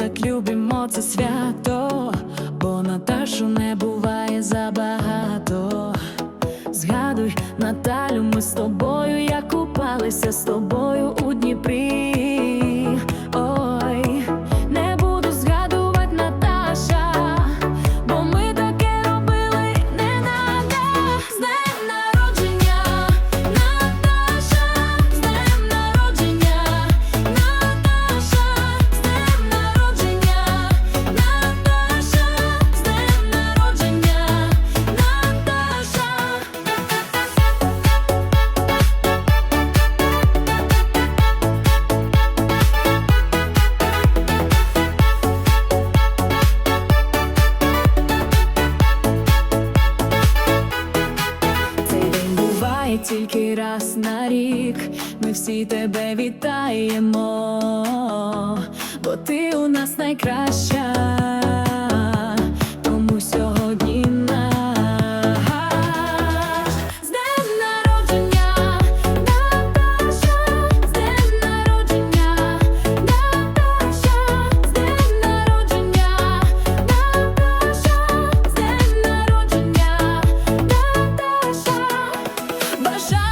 так любимо це свято, бо Наташу не буває забагато. Згадуй, Наталю, ми з тобою, як купалися з тобою у Дніпрі. тільки раз на рік, ми всі тебе вітаємо, бо ти у нас найкраща. бажаю.